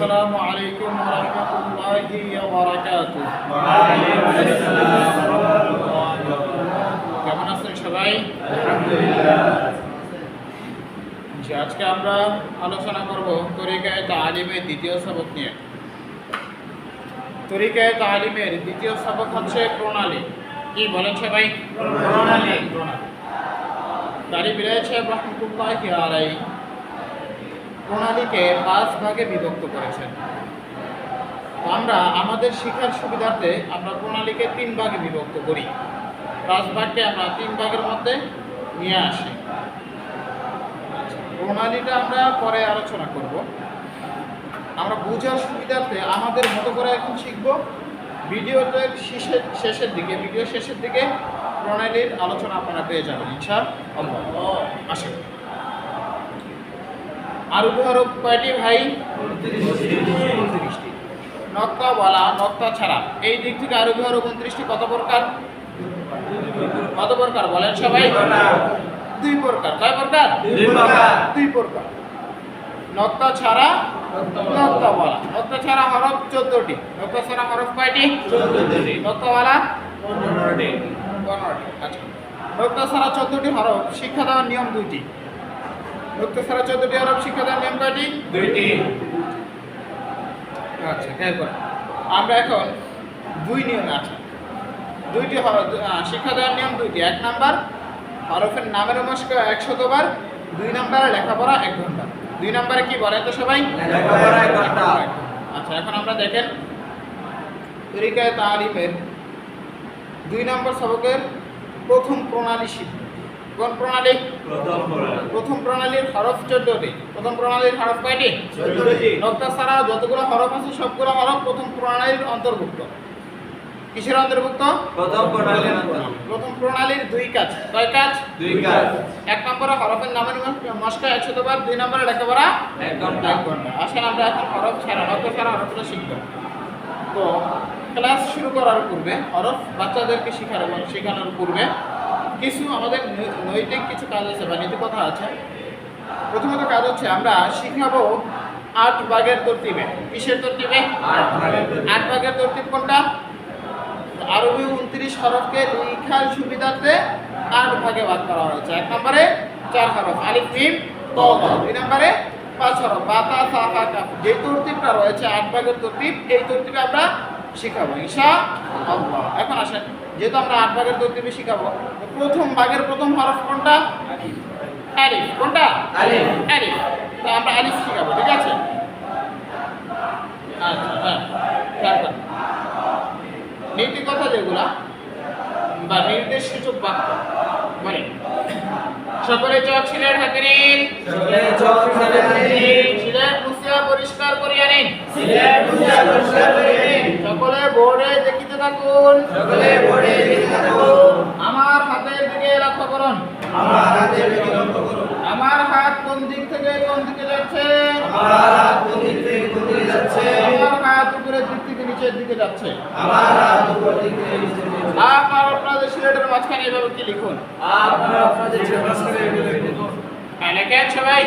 السلام عليكم ورحمة الله وبركاته কেমন আছেন সবাই জি, আজকে আমরা আলোচনা করব তরিকায় তালিমের দ্বিতীয় সবক নিয়ে তরিকায় তালিমের দ্বিতীয় সবক হচ্ছে প্রণালী কি বলেন সবাই প্রণালী তারিফ রয়েছে রহমতুল্লাহ আলাই প্রণালীকে পাঁচ ভাগে বিভক্ত করেছেন। আমরা আমাদের শিক্ষার সুবিধার্থে আমরা প্রণালীকে তিন ভাগে বিভক্ত করি। পাঁচ ভাগকে আমরা তিন ভাগের মধ্যে নিয়ে আসি। প্রণালীটা আমরা পরে আলোচনা করব। আমরা বোঝার সুবিধার্থে আমাদের মতো করে এখন শিখব। ভিডিওটার শেষের শেষের দিকে ভিডিও শেষের দিকে প্রণালীর আলোচনা আপনারা পেয়ে যাবেন ইনশা আল্লাহ আসেন আর কয়টি ভাই? নক্তা বলা নক্তা ছাড়া। এই দিক থেকে উনত্রিশটি কত প্রকার? কত প্রকার বলেন সবাই? দুই প্রকার। কয় প্রকার? দুই প্রকার। নক্তা ছাড়া নক্তা বলা। নক্তা ছাড়া হরফ চোদ্দটি। নক্তা ছাড়া হরফ কয়টি? নক্তা বলা? পনেরোটি। আচ্ছা। নক্তা ছাড়া চোদ্দটি হরফ। শিক্ষা দেওয়ার নিয়ম দুইটি। নক্তা ছাড়া চোদ্দটি হরফ শিক্ষা দেওয়ার নিয়ম কয়টি দুইটি আচ্ছা আমরা এখন দুই নিয়মে আছি। দুইটি শিক্ষা দেওয়ার নিয়ম দুইটি। এক নাম্বার হরফের নামের মস্ক একশতবার দুই নাম্বারে লেখাপড়া এক ঘণ্টা। দুই নাম্বারে কি বলেন তো সবাই? লেখাপড়া আচ্ছা এখন আমরা দেখেন তরিকায় তালিমের দুই নম্বর সবকের প্রথম প্রণালী শিখব। কোন প্রণালী? প্রথম প্রণালীর হরফ চোদ্দটি। প্রথম প্রণালীর হরফ কয়টি। নক্তা ছাড়া যতগুলো হরফ আছে সবগুলো হরফ প্রথম প্রণালীর অন্তর্ভুক্ত। কিসের অন্তর্ভুক্ত? প্রথম প্রণালীর প্রথম প্রণালীর দুই কাজ। কয় কাজ? দুই কাজ। এক নম্বরে হরফের নামের মস্কা একশো বার দুই নম্বরে লেখাপড়া এক ঘণ্টা। এক ঘণ্টা। আসেন আমরা এখন হরফ ছাড়া নক্তা ছাড়া হরফটা শিখব। তো ক্লাস শুরু করার পূর্বে হরফ বাচ্চাদেরকে শেখার শেখানোর পূর্বে কিছু আমাদের নৈতিক কিছু কাজ আছে বা নীতি কথা আছে। প্রথমত কাজ হচ্ছে আমরা শিখাবো আট ভাগের তরতিবে কিসের তরতিবে আট ভাগের তরতিব। কোনটা? আরবি উনত্রিশ হরফকে লেখার সুবিধার্থে আট ভাগে ভাগ করা হয়েছে। এক নম্বরে চার হরফ আলিফ মিম ত। দুই নম্বরে পাঁচ হরফ বাতা সা ফা যে তরতিবটা রয়েছে আট ভাগের তরতিব এই তরতিবে আমরা শিখাবো ঈশা আল্লাহ। এখন আসেন যেহেতু আমরা আট ভাগের তরতিবে শিখাবো প্রথম ভাগের প্রথম হরফ কোনটা? আলিফ। কোনটা? আলিফ। আলিফ। তো আমরা আলিফ শিখাবো ঠিক আছে? আচ্ছা হ্যাঁ তারপর। নীতি কথা যেগুলা বা নির্দেশ সূচক বাক্য মানে সকলে চোখ সিলেট হাতিরিন সকলে পরিষ্কার করিয়া নিন। সকলে বোর্ডে দেখিতে থাকুন সকলে বোর্ডে লিখে থাকুন। আমার হাতের দিকে লক্ষ্য করুন আমার হাতের দিকে লক্ষ্য করুন। আমার হাত কোন দিক থেকে কোন দিকে যাচ্ছে আমার হাত কোন দিক থেকে কোন দিকে যাচ্ছে? আমার হাত উপরের দিক থেকে নিচের দিকে যাচ্ছে আমার হাত উপর দিক থেকে নিচের দিকে যাচ্ছে। আপনার আপনাদের সিলেটের মাঝখানে এভাবে কি লিখুন আপনারা আপনাদের ছেলে মাঝখানে এগুলো লিখে দিন। হ্যাঁ লেখেন সবাই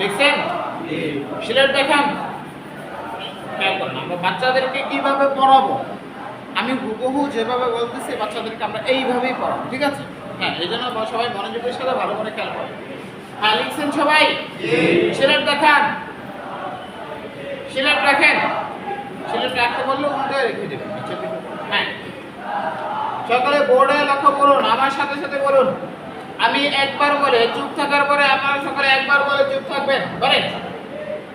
লিখছেন? সিলেট দেখান। আমরা বাচ্চাদেরকে কীভাবে পড়াবো? আমি হুবহু যেভাবে বলতেছি, বাচ্চাদেরকে আমরা এইভাবেই পড়াবো, ঠিক আছে? হ্যাঁ এই জন্য সবাই মনোযোগের সাথে ভালো করে খেয়াল করো হ্যাঁ লিখছেন সবাই? সিলেট দেখান। সিলেট রাখেন সিলেট রাখতে বললে উল্টে রেখে দেবেন হ্যাঁ। সকালে বোর্ডে লক্ষ্য করুন, আমার সাথে সাথে বলুন আমি একবার বলে চুপ থাকার পরে আপনারা সকলে একবার বলে চুপ থাকবেন বলেন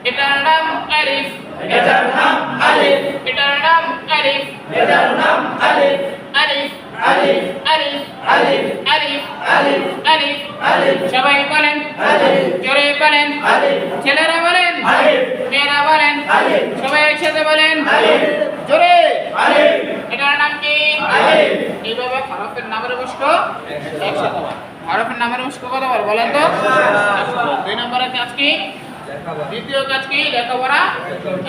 এটার নাম আরিফ এটার নাম আলিফ। এটার নাম আরিফ এটার নাম। আরিফ। আরিফ। আরিফ। আরিফ। সবাই বলেন। জোরে বলেন। ছেলেরা বলেন। মেয়েরা বলেন। সবাই একসাথে বলেন। জোরে। এটার নাম কি। এইভাবে হরফের নামের বস্ক একসাথে। হরফের নামের বস্ক কত বল, বলেন তো। দুই নম্বরের কাজ কি? দ্বিতীয় কাজ কি? লেখাপড়া।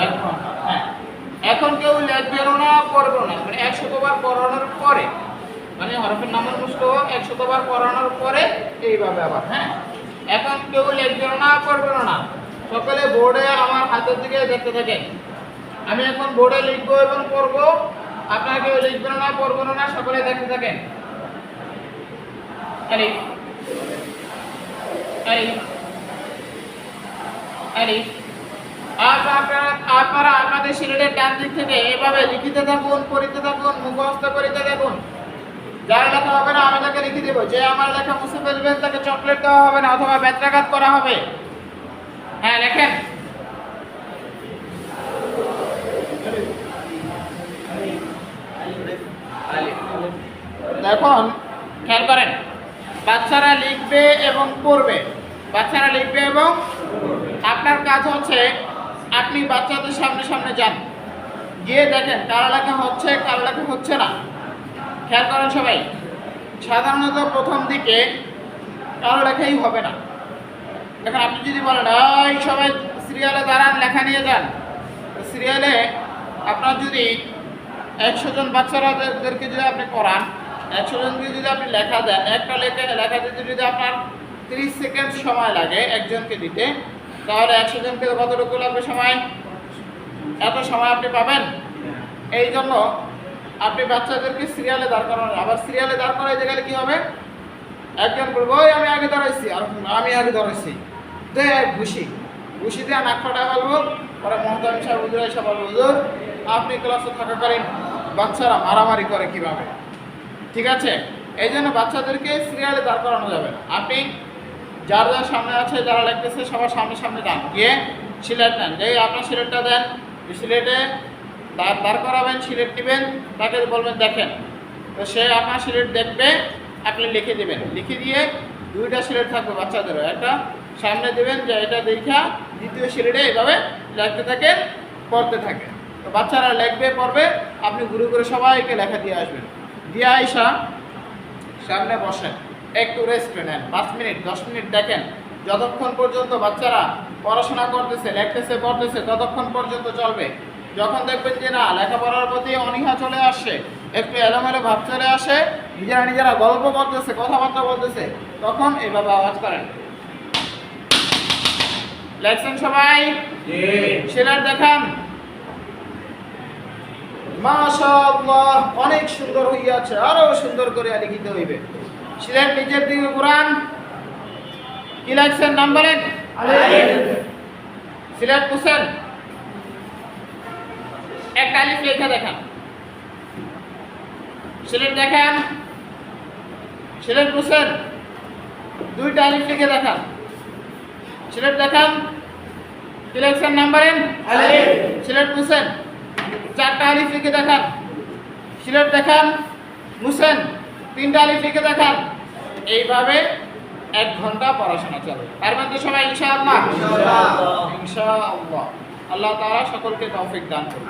এক ঘণ্টা। হ্যাঁ। এখন কেউ লিখবেন না পড়বেন না। মানে একশো বার পড়ানোর পরে মানে হরফের নাম মুখস্থ একশতবার পড়ানোর পরে এইভাবে আবার হ্যাঁ। এখন কেউ লিখবেন না করবেন না। সকলে বোর্ডে আমার হাতের দিকে দেখতে থাকেন। আমি এখন বোর্ডে লিখব এবং পড়ব। আপনারা কেউ লিখবেন না, পড়বেন না, সকলে দেখতে থাকেন। আলিফ আলিফ আলিফ আপ- আপনারা আপনারা আপনাদের সিলেটের ডান দিক থেকে এভাবে লিখিতে থাকুন, পড়িতে থাকুন, মুখস্থ করিতে থাকুন। যার লেখা হবে না, আমি তাকে লিখে দেবো। যে আমার লেখা মুছে ফেলবেন তাকে চকলেট দেওয়া হবে না, অথবা ব্যত্রাঘাত করা হবে। হ্যাঁ লেখেন। দেখুন, খেয়াল করেন। বাচ্চারা লিখবে এবং পড়বে। বাচ্চারা লিখবে এবং আপনার কাজ হচ্ছে আপনি বাচ্চাদের সামনে সামনে যান। গিয়ে দেখেন, কার লেখা হচ্ছে, কার লেখা হচ্ছে না। খেয়াল করেন সবাই, সাধারণত প্রথম দিকে কারও লেখাই হবে না। এখন আপনি যদি বলেন, ওই সবাই সিরিয়ালে দাঁড়ান, লেখা নিয়ে যান। সিরিয়ালে আপনার যদি একশো জন বাচ্চারাদেরকে যদি আপনি করান একশো জনকে যদি আপনি লেখা দেন একটা লেখা লেখা দিতে যদি আপনার তিরিশ সেকেন্ড সময় লাগে একজনকে দিতে তাহলে একশো জনকে কতটুকু লাগবে সময়? এত সময় আপনি পাবেন? এই জন্য আপনি বাচ্চাদেরকে সিরিয়ালে দাঁড় করানো। আবার সিরিয়ালে দাঁড় করাইতে গেলে কী হবে? একজন বলব ওই আমি আগে দাঁড়াইছি আর আমি আগে দাঁড়াইছি দে ঘুষি। ঘুষি দিয়ে নাক ফাটা বলব পরে মহতাম সাহেব হুজুর এসে বলব হুজুর আপনি ক্লাসে থাকাকালীন বাচ্চারা মারামারি করে কীভাবে? ঠিক আছে? এই জন্য বাচ্চাদেরকে সিরিয়ালে দাঁড় করানো যাবে না। আপনি যার যার সামনে আছে, যারা লিখতেছে সবার সামনে সামনে যান। গিয়ে সিলেট নেন। যে আপনার সিলেটটা দেন সিলেটে দাঁড় দাঁড় করাবেন, সিলেট নেবেন তাকে বলবেন, দেখেন। তো সে আপনার সিলেট দেখবে, আপনি লিখে দেবেন। লিখে দিয়ে দুইটা সিলেট থাকবে বাচ্চাদেরও। একটা সামনে দেবেন, যে এটা দেখা, দ্বিতীয় সিলেটে এইভাবে লিখতে থাকেন, পড়তে থাকে তো বাচ্চারা লিখবে, পড়বে, আপনি ঘুরে ঘুরে সবাইকে লেখা দিয়ে আসবেন। দিয়ে আইসা সামনে বসেন। একটু রেস্ট নেন। পাঁচ মিনিট দশ মিনিট দেখেন যতক্ষণ পর্যন্ত বাচ্চারা পড়াশোনা করতেছে লেখতেছে পড়তেছে ততক্ষণ পর্যন্ত চলবে। যখন দেখবেন যে না লেখাপড়ার প্রতি অনীহা চলে আসছে একটু এলোমেলো ভাব চলে আসে নিজেরা নিজেরা গল্প করতেছে কথাবার্তা বলতেছে তখন এভাবে আওয়াজ করেন। লেখছেন সবাই? সেলার দেখান। মাশাআল্লাহ অনেক সুন্দর হইয়াছে আরও সুন্দর করে লিখিতে হইবে। সিলেট নিজের দিকে কোরআন। কি লাগছেন নাম বলেন? সিলেট হোসেন। একটা আলিফ লেখা দেখান। সিলেট দেখান। সিলেট হোসেন। দুইটা আলিফ লিখে দেখান। সিলেট দেখান। কি লাগছেন নাম বলেন? সিলেট হোসেন। চারটা আলিফ লিখে দেখান। সিলেট দেখান মুসেন তিনটা আলিফ লিখে দেখান। এইভাবে এক ঘণ্টা পড়াশোনা চলবে পারবেন তো সবাই ইনশাআল্লাহ? ইনশাআল্লাহ। আল্লাহ তারা সকলকে তৌফিক দান করুন।